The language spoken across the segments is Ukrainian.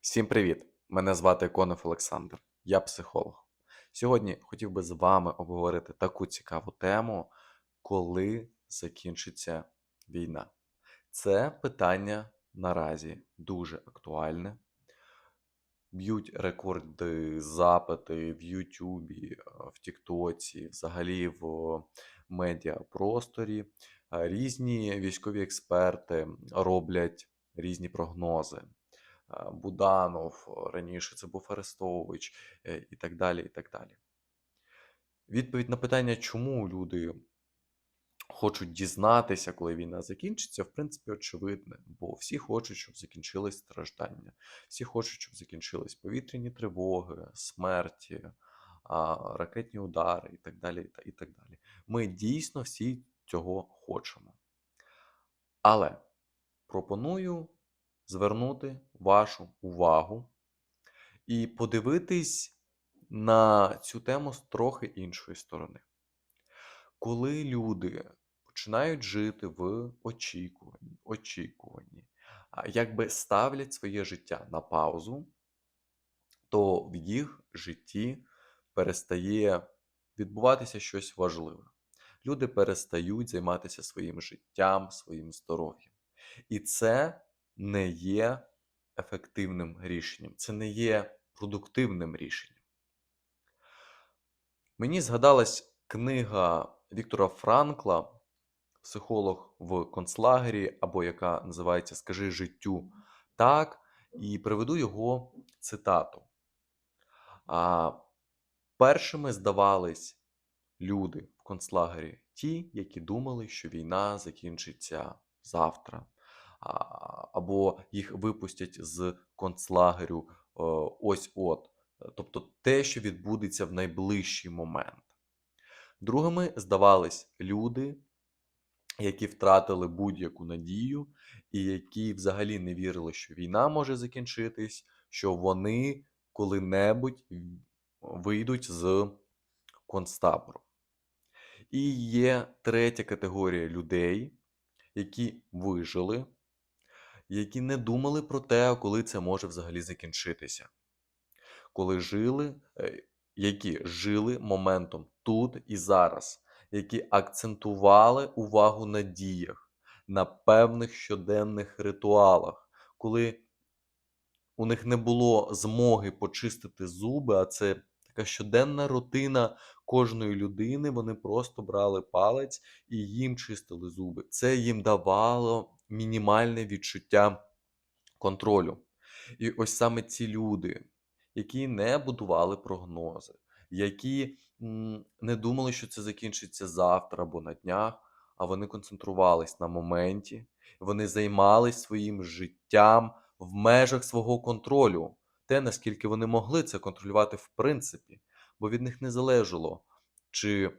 Всім привіт! Мене звати Конов Олександр, я психолог. Сьогодні хотів би з вами обговорити таку цікаву тему, коли закінчиться війна. Це питання наразі дуже актуальне. Б'ють рекорди запити в Ютубі, е, в Тіктоці, взагалі в медіапросторі. Е, Різні військові експерти роблять різні прогнози. Буданов, раніше це був Арестович е, і так далі. і так далі. Відповідь на питання, чому люди хочуть дізнатися, коли війна закінчиться, в принципі, очевидне, бо всі хочуть, щоб закінчились страждання, всі хочуть, щоб закінчились повітряні тривоги, смерті, ракетні удари і так далі. і так далі. Ми дійсно всі цього хочемо. Але пропоную звернути вашу увагу і подивитись на цю тему з трохи іншої сторони. Коли люди починають жити в очікуванні, очікуванні, якби ставлять своє життя на паузу, то в їх житті перестає відбуватися щось важливе. Люди перестають займатися своїм життям, своїм здоров'ям. І це не є ефективним рішенням, це не є продуктивним рішенням. Мені згадалась книга Віктора Франкла, психолог в концлагері, або яка називається Скажи життю так, і приведу його цитату. А, першими здавались люди в концлагері, ті, які думали, що війна закінчиться завтра, або їх випустять з концлагерю е, ось от. Тобто те, що відбудеться в найближчий момент. Другими здавались люди, які втратили будь-яку надію, і які взагалі не вірили, що війна може закінчитись, що вони коли-небудь вийдуть з концтабору. І є третя категорія людей, які вижили, які не думали про те, коли це може взагалі закінчитися. Коли жили, е, які жили моментом тут і зараз, які акцентували увагу на діях, на певних щоденних ритуалах, коли у них не було змоги почистити зуби, а це така щоденна рутина кожної людини. Вони просто брали палець і їм чистили зуби. Це їм давало мінімальне відчуття контролю. І ось саме ці люди, які не будували прогнози, які не думали, що це закінчиться завтра або на днях, а вони концентрувались на моменті, вони займались своїм життям в межах свого контролю, те, наскільки вони могли це контролювати в принципі, бо від них не залежало, чи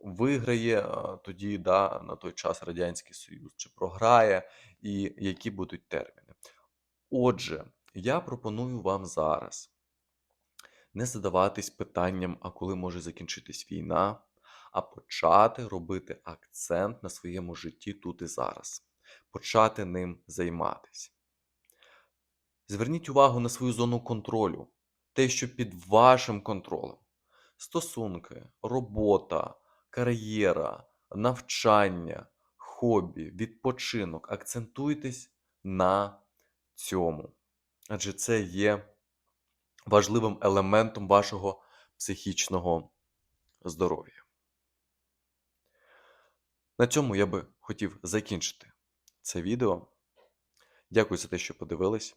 виграє тоді да, на той час Радянський Союз, чи програє, і які будуть терміни. Отже, я пропоную вам зараз не задаватись питанням, а коли може закінчитись війна, а почати робити акцент на своєму житті тут і зараз, почати ним займатись. Зверніть увагу на свою зону контролю, те, що під вашим контролем. Стосунки, робота, кар'єра, навчання, хобі, відпочинок. Акцентуйтесь на цьому. Адже це є важливим елементом вашого психічного здоров'я. На цьому я би хотів закінчити це відео. Дякую за те, що подивились.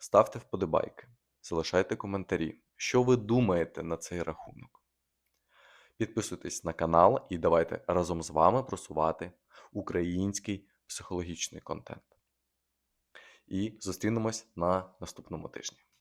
Ставте вподобайки, залишайте коментарі, що ви думаєте на цей рахунок. Підписуйтесь на канал і давайте разом з вами просувати український психологічний контент. І зустрінемось на наступному тижні.